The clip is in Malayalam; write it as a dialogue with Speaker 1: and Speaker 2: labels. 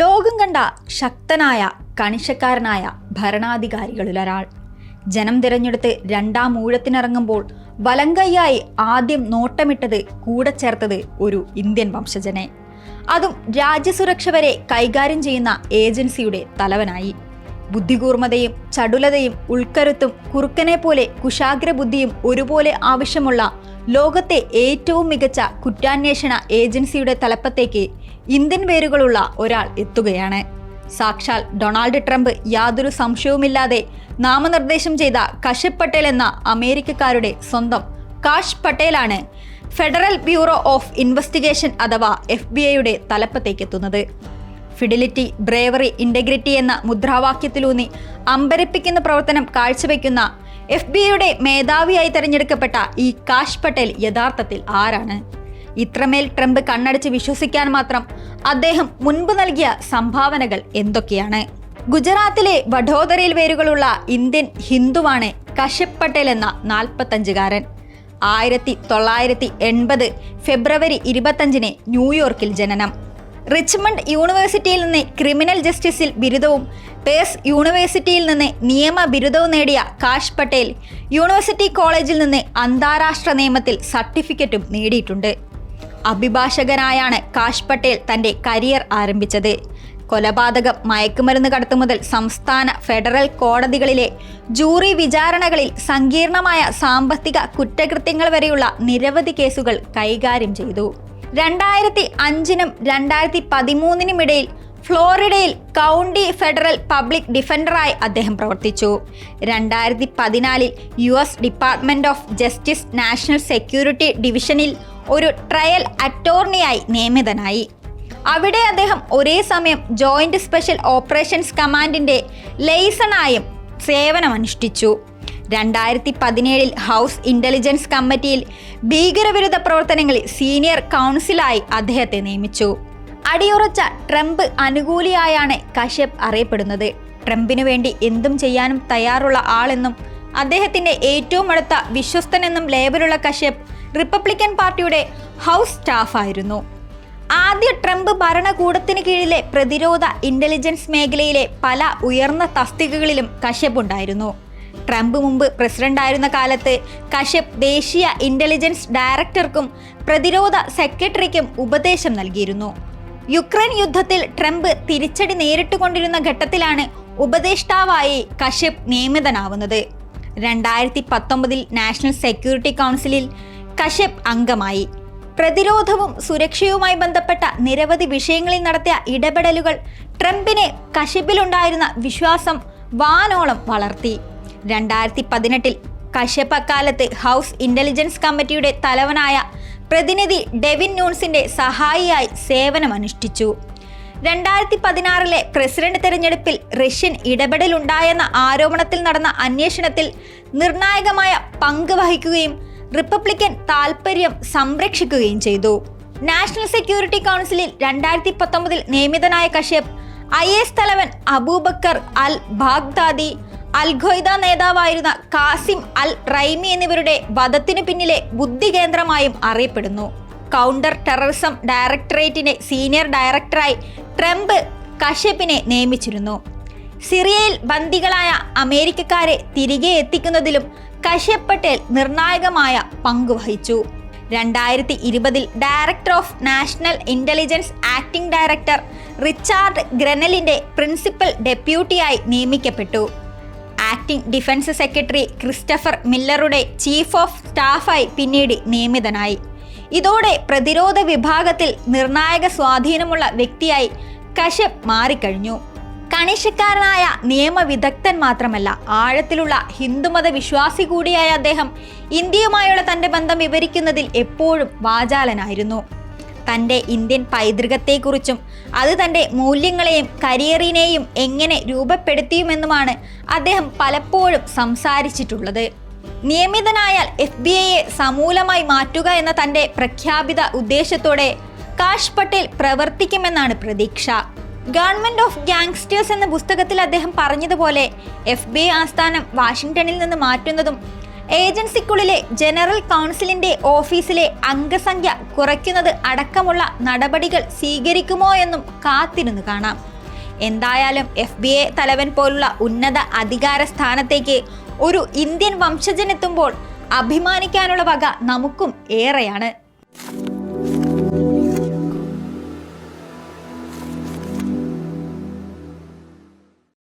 Speaker 1: ലോകം കണ്ട ശക്തനായ കണിശക്കാരനായ ഭരണാധികാരികളിലൊരാൾ. ജനം തിരഞ്ഞെടുത്ത് രണ്ടാം ഊഴത്തിനിറങ്ങുമ്പോൾ വലങ്കയ്യായി ആദ്യം നോട്ടമിട്ടത് കൂടെ ചേർത്തത് ഒരു ഇന്ത്യൻ വംശജനെ. അതും രാജ്യസുരക്ഷ വരെ കൈകാര്യം ചെയ്യുന്ന ഏജൻസിയുടെ തലവനായി. ബുദ്ധികൂർമ്മതയും ചടുലതയും ഉൾക്കരുത്തും കുറുക്കനെ പോലെ കുശാഗ്രബുദ്ധിയും ഒരുപോലെ ആവശ്യമുള്ള ലോകത്തെ ഏറ്റവും മികച്ച കുറ്റാന്വേഷണ ഏജൻസിയുടെ തലപ്പത്തേക്ക് ഇന്ത്യൻ വേരുകളുള്ള ഒരാൾ എത്തുകയാണ്. സാക്ഷാൽ ഡൊണാൾഡ് ട്രംപ് യാതൊരു സംശയവുമില്ലാതെ നാമനിർദ്ദേശം ചെയ്ത കശ്യപ് പട്ടേൽ എന്ന അമേരിക്കക്കാരുടെ സ്വന്തം കാഷ് പട്ടേലാണ് ഫെഡറൽ ബ്യൂറോ ഓഫ് ഇൻവെസ്റ്റിഗേഷൻ അഥവാ എഫ് ബി ഐയുടെ തലപ്പത്തേക്കെത്തുന്നത്. ഫിഡിലിറ്റി ബ്രേവറി ഇന്റഗ്രിറ്റി എന്ന മുദ്രാവാക്യത്തിലൂന്നി അമ്പരപ്പിക്കുന്ന പ്രവർത്തനം കാഴ്ചവെക്കുന്ന എഫ് ബി ഐയുടെ മേധാവിയായി തെരഞ്ഞെടുക്കപ്പെട്ട ഈ കാഷ് പട്ടേൽ യഥാർത്ഥത്തിൽ ആരാണ്? ഇത്രമേൽ ട്രംപ് കണ്ണടച്ച് വിശ്വസിക്കാൻ മാത്രം അദ്ദേഹം മുൻപ് നൽകിയ സംഭാവനകൾ എന്തൊക്കെയാണ്? ഗുജറാത്തിലെ വഡോദരയിൽ വേരുകളുള്ള ഇന്ത്യൻ ഹിന്ദുവാണ് കശ്യപ് പട്ടേൽ എന്ന നാൽപ്പത്തഞ്ചുകാരൻ. ആയിരത്തി തൊള്ളായിരത്തി എൺപത് ഫെബ്രുവരി ഇരുപത്തഞ്ചിന് ന്യൂയോർക്കിൽ ജനനം. റിച്ച്മണ്ട് യൂണിവേഴ്സിറ്റിയിൽ നിന്ന് ക്രിമിനൽ ജസ്റ്റിസിൽ ബിരുദവും പേസ് യൂണിവേഴ്സിറ്റിയിൽ നിന്ന് നിയമ ബിരുദവും നേടിയ കാഷ് പട്ടേൽ യൂണിവേഴ്സിറ്റി കോളേജിൽ നിന്ന് അന്താരാഷ്ട്ര നിയമത്തിൽ സർട്ടിഫിക്കറ്റും നേടിയിട്ടുണ്ട്. അഭിഭാഷകനായാണ് കാഷ് പട്ടേൽ തന്റെ കരിയർ ആരംഭിച്ചത്. കൊലപാതകം മയക്കുമരുന്ന് കടത്തു മുതൽ സംസ്ഥാന ഫെഡറൽ കോടതികളിലെ ജൂറി വിചാരണകളിൽ സങ്കീർണമായ സാമ്പത്തിക കുറ്റകൃത്യങ്ങൾ വരെയുള്ള നിരവധി കേസുകൾ കൈകാര്യം ചെയ്തു. രണ്ടായിരത്തി അഞ്ചിനും രണ്ടായിരത്തി പതിമൂന്നിനും ഇടയിൽ ഫ്ലോറിഡയിൽ കൗണ്ടി ഫെഡറൽ പബ്ലിക് ഡിഫൻഡറായി അദ്ദേഹം പ്രവർത്തിച്ചു. രണ്ടായിരത്തി പതിനാലിൽ U S department of justice national security ഡിവിഷനിൽ ഒരു ട്രയൽ അറ്റോർണിയായി നിയമിതനായി. അവിടെ അദ്ദേഹം ഒരേ സമയം ജോയിന്റ് സ്പെഷ്യൽ ഓപ്പറേഷൻസ് കമാൻഡിന്റെ ലെയ്സണായും സേവനമനുഷ്ഠിച്ചു. രണ്ടായിരത്തി പതിനേഴിൽ ഹൗസ് ഇന്റലിജൻസ് കമ്മിറ്റിയിൽ ഭീകരവിരുദ്ധ പ്രവർത്തനങ്ങളിൽ സീനിയർ കൗൺസിലായി അദ്ദേഹത്തെ നിയമിച്ചു. അടിയുറച്ച ട്രംപ് അനുകൂലിയായാണ് കശ്യപ് അറിയപ്പെടുന്നത്. ട്രംപിനു വേണ്ടി എന്തും ചെയ്യാനും തയ്യാറുള്ള ആളെന്നും അദ്ദേഹത്തിന്റെ ഏറ്റവും അടുത്ത വിശ്വസ്തനെന്നും ലേബലുള്ള കശ്യപ് റിപ്പബ്ലിക്കൻ പാർട്ടിയുടെ ഹൗസ് സ്റ്റാഫായിരുന്നു. ആദ്യ ട്രംപ് ഭരണകൂടത്തിന് കീഴിലെ പ്രതിരോധ ഇന്റലിജൻസ് മേഖലയിലെ പല ഉയർന്ന തസ്തികകളിലും കശ്യപ് ഉണ്ടായിരുന്നു ട്രംപ് മുമ്പ് പ്രസിഡന്റായിരുന്ന കാലത്ത് കശ്യപ് ദേശീയ ഇന്റലിജൻസ് ഡയറക്ടർക്കും പ്രതിരോധ സെക്രട്ടറിക്കും ഉപദേശം നൽകിയിരുന്നു. യുക്രൈൻ യുദ്ധത്തിൽ ട്രംപ് തിരിച്ചടി നേരിട്ടുകൊണ്ടിരുന്ന ഘട്ടത്തിലാണ് ഉപദേഷ്ടാവായി കശ്യപ് നിയമിതനാവുന്നത്. രണ്ടായിരത്തി പത്തൊമ്പതിൽ നാഷണൽ സെക്യൂരിറ്റി കൗൺസിലിൽ കശ്യപ് അംഗമായി. പ്രതിരോധവും സുരക്ഷയുമായി ബന്ധപ്പെട്ട നിരവധി വിഷയങ്ങളിൽ നടത്തിയ ഇടപെടലുകൾ ട്രംപിനെ കശ്യപിലുണ്ടായിരുന്ന വിശ്വാസം വാനോളം വളർത്തി. രണ്ടായിരത്തി പതിനെട്ടിൽ കശ്യപ് അക്കാലത്ത് ഹൗസ് ഇന്റലിജൻസ് കമ്മിറ്റിയുടെ തലവനായ പ്രതിനിധി ഡെവിൻ ന്യൂൺസിന്റെ സഹായിയായി സേവനമനുഷ്ഠിച്ചു. രണ്ടായിരത്തി പതിനാറിലെ പ്രസിഡന്റ് തെരഞ്ഞെടുപ്പിൽ റഷ്യൻ ഇടപെടലുണ്ടായെന്ന ആരോപണത്തിൽ നടന്ന അന്വേഷണത്തിൽ നിർണായകമായ പങ്ക് വഹിക്കുകയും റിപ്പബ്ലിക്കൻ താൽപര്യം സംരക്ഷിക്കുകയും ചെയ്തു. നാഷണൽ സെക്യൂരിറ്റി കൗൺസിലിൽ രണ്ടായിരത്തി പത്തൊമ്പതിൽ നിയമിതനായ കശ്യപ് ഐ എസ് തലവൻ Abu Bakr al Baghdadi al Qaeda നേതാവായിരുന്ന കാസിം അൽ റൈമി എന്നിവരുടെ വധത്തിനു പിന്നിലെ ബുദ്ധി കേന്ദ്രമായും അറിയപ്പെടുന്നു. കൗണ്ടർ ടെററിസം ഡയറക്ടറേറ്റിന്റെ സീനിയർ ഡയറക്ടറായി ട്രംപ് കശ്യപിനെ നിയമിച്ചിരുന്നു. സിറിയയിൽ ബന്ദികളായ അമേരിക്കക്കാരെ തിരികെ എത്തിക്കുന്നതിലും കശ്യപ് പട്ടേൽ നിർണായകമായ പങ്കുവഹിച്ചു രണ്ടായിരത്തി ഇരുപതിൽ director of National Intelligence acting director Richard ഗ്രനലിന്റെ principal ഡെപ്യൂട്ടിയായി നിയമിക്കപ്പെട്ടു. ആക്ടിംഗ് ഡിഫൻസ് സെക്രട്ടറി ക്രിസ്റ്റഫർ മില്ലറുടെ ചീഫ് ഓഫ് സ്റ്റാഫായി പിന്നീട് നിയമിതനായി. ഇതോടെ പ്രതിരോധ വിഭാഗത്തിൽ നിർണായക സ്വാധീനമുള്ള വ്യക്തിയായി കശ്യപ് മാറിക്കഴിഞ്ഞു. കണിശക്കാരനായ നിയമവിദഗ്ധൻ മാത്രമല്ല ആഴത്തിലുള്ള ഹിന്ദുമത വിശ്വാസി കൂടിയായ അദ്ദേഹം ഇന്ത്യയുമായുള്ള തന്റെ ബന്ധം വിവരിക്കുന്നതിൽ എപ്പോഴും വാചാലനായിരുന്നു. തന്റെ ഇന്ത്യൻ പൈതൃകത്തെക്കുറിച്ചും അത് തന്റെ മൂല്യങ്ങളെയും കരിയറിനെയും എങ്ങനെ രൂപപ്പെടുത്തിയുമെന്നുമാണ് അദ്ദേഹം പലപ്പോഴും സംസാരിച്ചിട്ടുള്ളത്. നിയമിതനായാൽ എഫ് ബി ഐയെ സമൂലമായി മാറ്റുക എന്ന തന്റെ പ്രഖ്യാപിത ഉദ്ദേശത്തോടെ കാഷ് പട്ടേൽ പ്രവർത്തിക്കുമെന്നാണ് പ്രതീക്ഷ. ഗവൺമെന്റ് ഓഫ് ഗാങ്സ്റ്റേഴ്സ് എന്ന പുസ്തകത്തിൽ അദ്ദേഹം പറഞ്ഞതുപോലെ എഫ് ബി ഐ ആസ്ഥാനം വാഷിംഗ്ടണിൽ നിന്ന് മാറ്റുന്നതും ഏജൻസിക്കുള്ളിലെ ജനറൽ കൗൺസിലിന്റെ ഓഫീസിലെ അംഗസംഖ്യ കുറയ്ക്കുന്നത് അടക്കമുള്ള നടപടികൾ സ്വീകരിക്കുമോ എന്നും കാത്തിരുന്നു കാണാം. എന്തായാലും എഫ് ബി എ തലവൻ പോലുള്ള ഉന്നത അധികാര സ്ഥാനത്തേക്ക് ഒരു ഇന്ത്യൻ വംശജനെത്തുമ്പോൾ അഭിമാനിക്കാനുള്ള വക നമുക്കും ഏറെയാണ്.